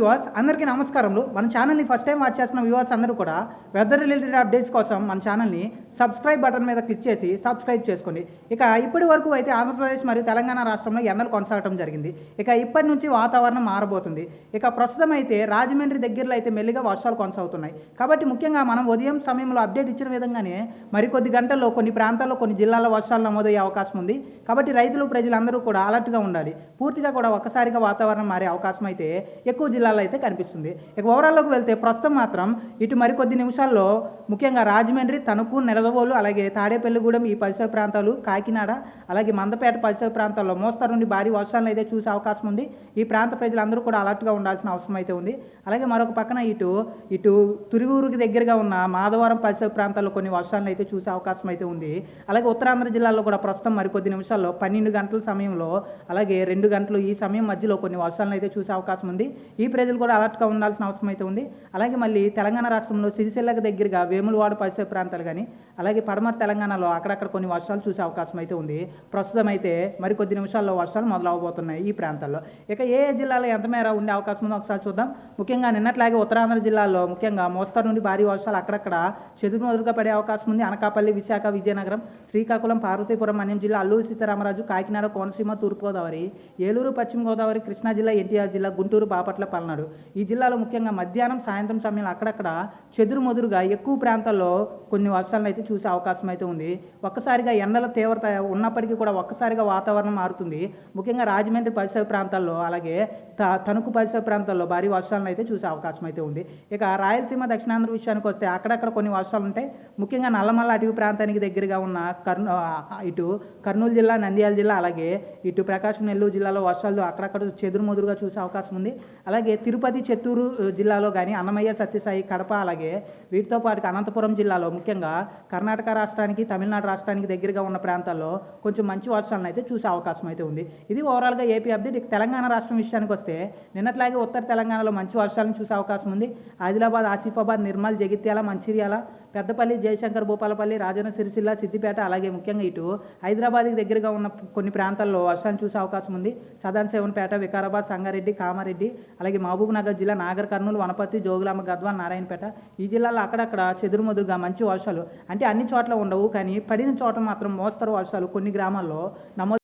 Viewers అందరికీ నమస్కారములు. మన ఛానల్ని ఫస్ట్ టైం వాచ్ చేస్తున్న వ్యూవర్స్ అందరూ కూడా వెదర్ రిలేటెడ్ అప్డేట్స్ కోసం మన ఛానల్ని సబ్స్క్రైబ్ బటన్ మీద క్లిక్ చేసి సబ్స్క్రైబ్ చేసుకోండి. ఇక ఇప్పటి వరకు అయితే ఆంధ్రప్రదేశ్ మరియు తెలంగాణ రాష్ట్రంలో ఎండలు కొనసాగడం జరిగింది. ఇక ఇప్పటి నుంచి వాతావరణం మారబోతుంది. ఇక ప్రస్తుతం అయితే రాజమండ్రి దగ్గరలో అయితే మెల్లిగా వర్షాలు కొనసాగుతున్నాయి. కాబట్టి ముఖ్యంగా మనం ఉదయం సమయంలో అప్డేట్ ఇచ్చిన విధంగానే మరికొద్ది గంటల్లో కొన్ని ప్రాంతాల్లో కొన్ని జిల్లాల్లో వర్షాలు నమోదయ్యే అవకాశం ఉంది. కాబట్టి రైతులు ప్రజలందరూ కూడా అలర్ట్గా ఉండాలి. పూర్తిగా కూడా ఒక్కసారిగా వాతావరణం మారే అవకాశం అయితే ఎక్కువ జిల్లాలో అయితే కనిపిస్తుంది. ఇక ఓవరాల్లోకి వెళ్తే ప్రస్తుతం మాత్రం ఇటు మరికొద్ది నిమిషాల్లో ముఖ్యంగా రాజమండ్రి తణుకు నెలదవోలు అలాగే తాడేపల్లిగూడెం ఈ పరిసర ప్రాంతాలు కాకినాడ అలాగే మందపేట పరిసర ప్రాంతాల్లో మోస్తరు నుండి భారీ వర్షాలను అయితే చూసే అవకాశం ఉంది. ఈ ప్రాంత ప్రజలందరూ కూడా అలర్ట్గా ఉండాల్సిన అవసరం అయితే ఉంది. అలాగే మరొక పక్కన ఇటు ఇటు తురివూరుకి దగ్గరగా ఉన్న మాధవరం పరిసర ప్రాంతాల్లో కొన్ని వర్షాలను అయితే చూసే అవకాశం అయితే ఉంది. అలాగే ఉత్తరాంధ్ర జిల్లాలో కూడా ప్రస్తుతం మరికొద్ది నిమిషాల్లో పన్నెండు గంటల సమయంలో అలాగే రెండు గంటలు ఈ సమయం మధ్యలో కొన్ని వర్షాలను అయితే చూసే అవకాశం ఉంది. ఈ ప్రజలు కూడా అలర్ట్గా ఉండాల్సిన అవసరం అయితే ఉంది. అలాగే మళ్ళీ తెలంగాణ రాష్ట్రంలో సిరిసిల్లకి దగ్గరగా వేములవాడ పరిసర ప్రాంతాలు కానీ అలాగే పడమర తెలంగాణలో అక్కడక్కడ కొన్ని వర్షాలు చూసే అవకాశం అయితే ఉంది. ప్రస్తుతం అయితే మరికొద్ది నిమిషాల్లో వర్షాలు మొదలవబోతున్నాయి ఈ ప్రాంతాల్లో. ఇక ఏ జిల్లాలో ఎంత మేర ఉండే అవకాశం ఉందో ఒకసారి చూద్దాం. ముఖ్యంగా నిన్నట్లాగే ఉత్తరాంధ్ర జిల్లాలో ముఖ్యంగా మోస్తరు నుండి భారీ వర్షాలు అక్కడక్కడ చెదురుమదురుగా పడే అవకాశం ఉంది. అనకాపల్లి విశాఖ విజయనగరం శ్రీకాకుళం పార్వతీపురం మన్యం జిల్లా అల్లూరు సీతారామరాజు కాకినాడ కోనసీమ తూర్పుగోదావరి ఏలూరు పశ్చిమ గోదావరి కృష్ణా జిల్లా ఎన్టీఆర్ జిల్లా గుంటూరు బాపట్ల పల్నాడు ఈ జిల్లాలో ముఖ్యంగా మధ్యాహ్నం సాయంత్రం సమయంలో అక్కడక్కడ చెదురుమదురుగా ఎక్కువ ప్రాంతాల్లో కొన్ని వర్షాలను అయితే చూసే అవకాశం అయితే ఉంది. ఒక్కసారిగా ఎండల తీవ్రత ఉన్నప్పటికీ కూడా ఒక్కసారిగా వాతావరణం మారుతుంది. ముఖ్యంగా రాజమండ్రి పరిసర ప్రాంతాల్లో అలాగే త- తణుకు పరిసర ప్రాంతాల్లో భారీ వర్షాలను అయితే చూసే అవకాశం అయితే ఉంది. ఇక రాయలసీమ దక్షిణాంధ్ర విషయానికి వస్తే అక్కడక్కడ కొన్ని వర్షాలు ఉంటాయి ముఖ్యంగా నల్లమల్ల అటవీ ప్రాంతానికి దగ్గరగా ఉన్న కర్నూ ఇటు కర్నూలు జిల్లా నంద్యాల జిల్లా అలాగే ఇటు ప్రకాశం నెల్లూరు జిల్లాలో వర్షాలు అక్కడక్కడ చెదురుమదురుగా చూసే అవకాశం ఉంది. అలాగే తిరుపతి చిత్తూరు జిల్లాలో కానీ అన్నమయ్య సత్యసాయి కడప అలాగే వీటితో పాటు అనంతపురం జిల్లాలో ముఖ్యంగా కర్ణాటక రాష్ట్రానికి తమిళనాడు రాష్ట్రానికి దగ్గరగా ఉన్న ప్రాంతాల్లో కొంచెం మంచి వర్షాలను అయితే చూసే అవకాశం అయితే ఉంది. ఇది ఓవరాల్గా ఏపీ అప్డేట్ ఇక తెలంగాణ రాష్ట్రం విషయానికి వస్తే నిన్నట్లాగే ఉత్తర తెలంగాణలో మంచి వర్షాలను చూసే అవకాశం ఉంది. ఆదిలాబాద్ ఆసిఫాబాద్ నిర్మల్ జగిత్యాల మంచిర్యాల పెద్దపల్లి జయశంకర్ భూపాలపల్లి రాజన్న సిరిసిల్ల సిద్దిపేట అలాగే ముఖ్యంగా ఇటు హైదరాబాద్కి దగ్గరగా ఉన్న కొన్ని ప్రాంతాల్లో వర్షాన్ని చూసే అవకాశం ఉంది. సదన్ సేవన్పేట వికారాబాద్ సంగారెడ్డి కామారెడ్డి అలాగే మహబూబ్ నగర్ జిల్లా నాగర్ కర్నూలు వనపర్తి జోగులాంబ గద్వాల్ నారాయణపేట ఈ జిల్లాలో అక్కడక్కడ చెదురుమదురుగా మంచి వర్షాలు. అంటే అన్ని చోట్ల ఉండవు కానీ పడిన చోట మాత్రం మోస్తరు వర్షాలు కొన్ని గ్రామాల్లో నమోదు